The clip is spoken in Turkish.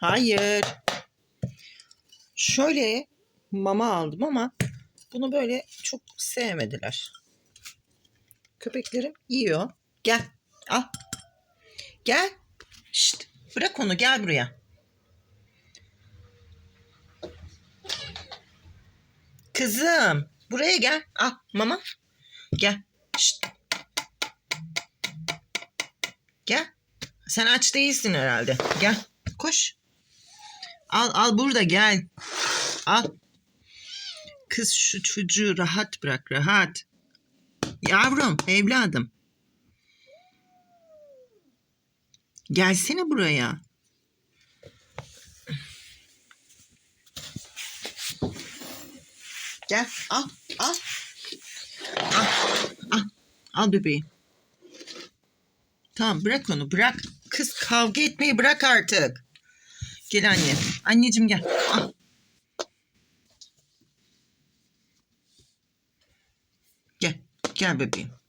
Hayır. Şöyle mama aldım ama bunu böyle çok sevmediler. Köpeklerim yiyor. Gel. Al. Gel. Şşt. Bırak onu gel buraya. Kızım. Buraya gel. Al mama. Gel. Şşt. Gel. Sen aç değilsin herhalde. Gel. Koş. Al al burada gel. Al. Kız şu çocuğu rahat bırak rahat. Yavrum evladım. Gelsene buraya. Gel al al. Al al. Al bebeğim. Tamam bırak onu bırak. Kız kavga etmeyi bırak artık. Gel anne. Anneciğim gel. Al. Gel. Gel bebeğim.